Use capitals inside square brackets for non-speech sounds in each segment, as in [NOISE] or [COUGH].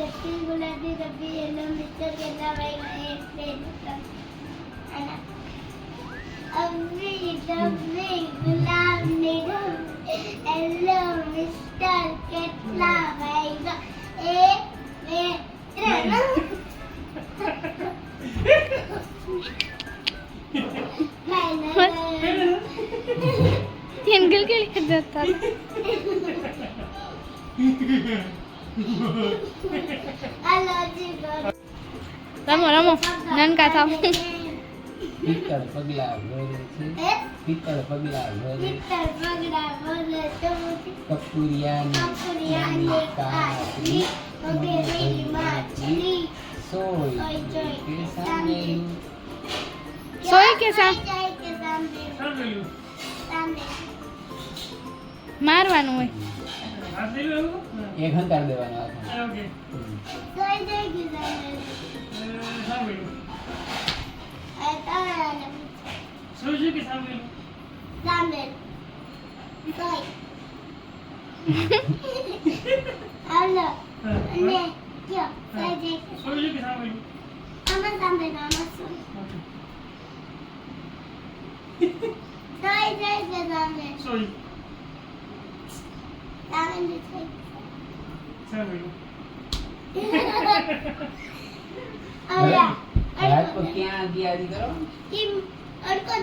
વાર એક બે અભી ડબી ગુલાબી ડબી એનો મિસ્ટર કેટલા વાર એક બે રમો રમો. નનકા થાવ. પિત્તળ પગલા ભરે છે. પિત્તળ પગલા ભરે પિત્તળ સોય કે સામેલું મારવાનું હોય. એક હંકાર દેવાનો હાથમાં.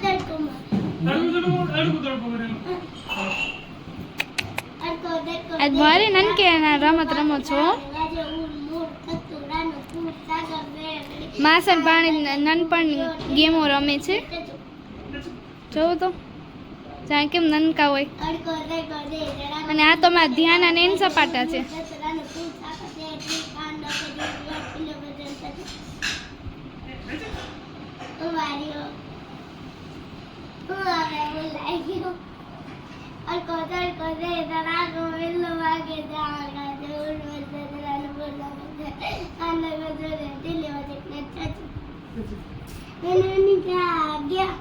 અડકું અડકો દડકો આજ મારે નનકે ના રમત રમો છો. માસન પાણી નાનપણ ગેમો રમે છે. જોવું તો. જાણે કેમ નનકા હોય. અને આ તો મારા ધ્યાન અને એન સપાટા છે. ગયો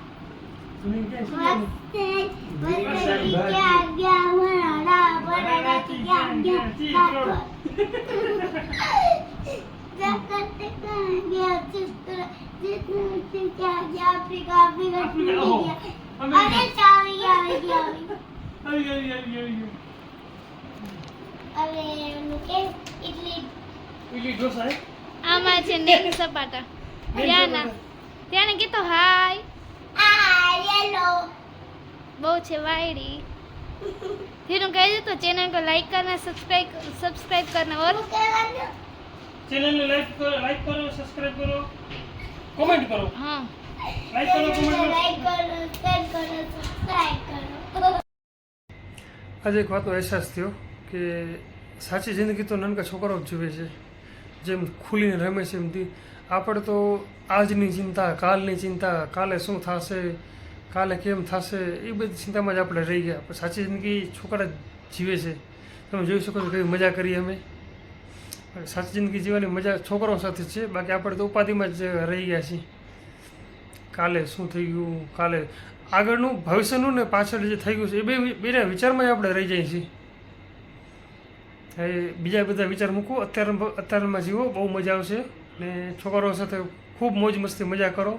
આમાં છે નેન સપાટા ધ્યાના ધ્યાને કીધો હાય આ યેલો બહુ છે વાયડી ધીરું કહી દે તો ચેનલ को लाइक करना सब्सक्राइब सब्सक्राइब करना और શું કહેવાનું ચેનલને લાઈક કરો લાઈક કરો સબસ્ક્રાઇબ કરો કોમેન્ટ કરો हाँ લાઈક કરો કોમેન્ટ કરો લાઈક કરો શેર કરો સબસ્ક્રાઇબ કરો આજે એક વાતનો અહેસાસ થયો કે સાચી જિંદગી તો નાનકા છોકરાઓ જ જીવે છે જેમ ખુલીને રમે છે એમથી આપણે તો આજની ચિંતા કાલની ચિંતા કાલે શું થશે કાલે કેમ થશે, એ બધી ચિંતામાં જ આપણે રહી ગયા. પણ સાચી જિંદગી છોકરા જીવે છે. તમે જોઈ શકો છો કેવી મજા કરી અમે. સાચી જિંદગી જીવવાની મજા છોકરાઓ સાથે છે. બાકી આપણે તો ઉપાધિમાં જ રહી ગયા છીએ. કાલે શું થઈ ગયું? કાલે આગળનું, ભવિષ્યનું ને પાછળ જે થઈ ગયું છે, એ બે બેના વિચારમાં આપણે રહી જઈએ છીએ. એ બીજા બધા વિચાર મૂકો. અત્યારે, અત્યારમાં જીવો, બહુ મજા આવશે. ને છોકરાઓ સાથે ખૂબ મોજ મસ્તી મજા કરો.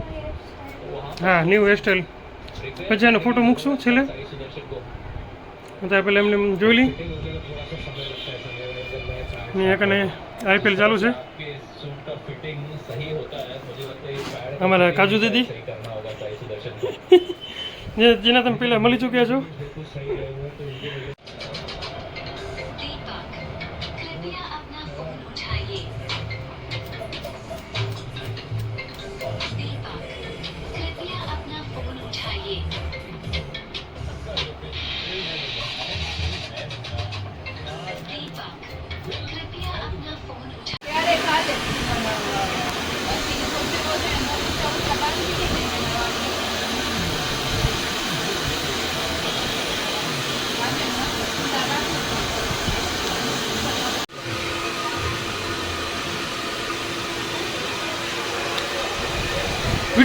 હા ન્યૂ હેરસ્ટાઈલ પછી એનો ફોટો મૂકશું છેલ્લે. અત્યારે પહેલાં એમને જોઈ લઈ. કને આઈપીએલ ચાલુ છે. અમારા કાજુ દીદી. [LAUGHS] જે જેના તમે પેલા મળી ચૂક્યા છો.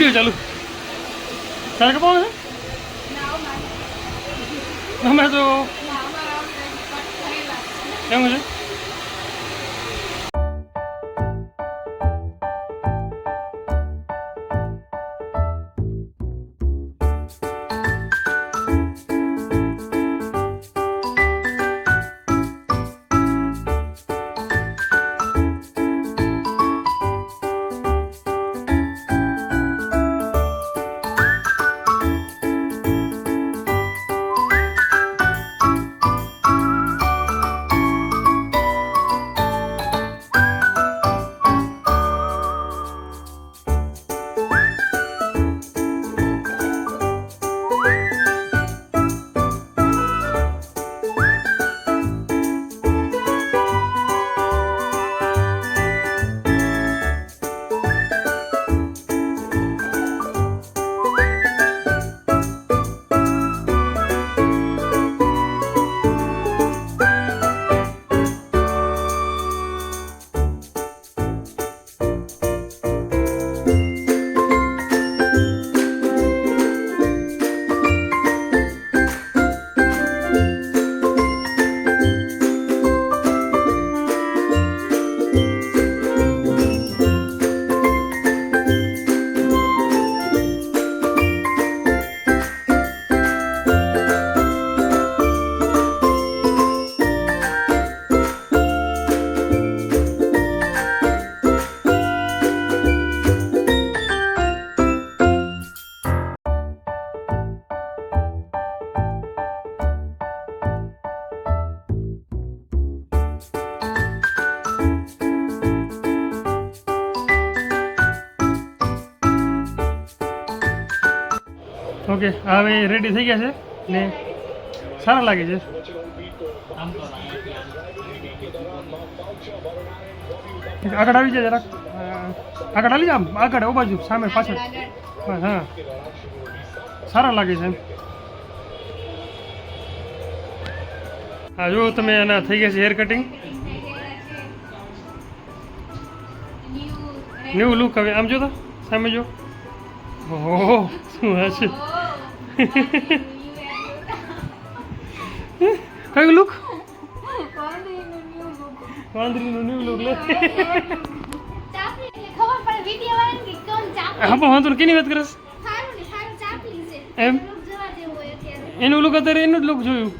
વીડિયો ચાલુ. તારે કપાવાનું છે? તમે તો કેમ છે? ઓકે હવે રેડી થઈ ગયા છે ને સારા લાગે છે. આગળ આવી જાય જરાક. આગળ આવી જાય આગળ ઓ બાજુ સામે પાછળ. હા સારા લાગે છે હા જો તમે એના થઈ ગયા છે હેર કટિંગ ન્યૂ લુક હવે. આમ જો તો સામે જો. ઓહો શું હશે કયું લુક વાંદરીનું ન્યૂ લુક લે. ચાપલી એટલે ખબર પડે વીડિયો વાળાને કે કોણ ચાપલી હા પણ વાંધો નહીં, કેની વાત કરસ? સારું ને સારું ચાપલી છે એમ? એનું લુક અત્યારે. એનું જ લુક જોયું.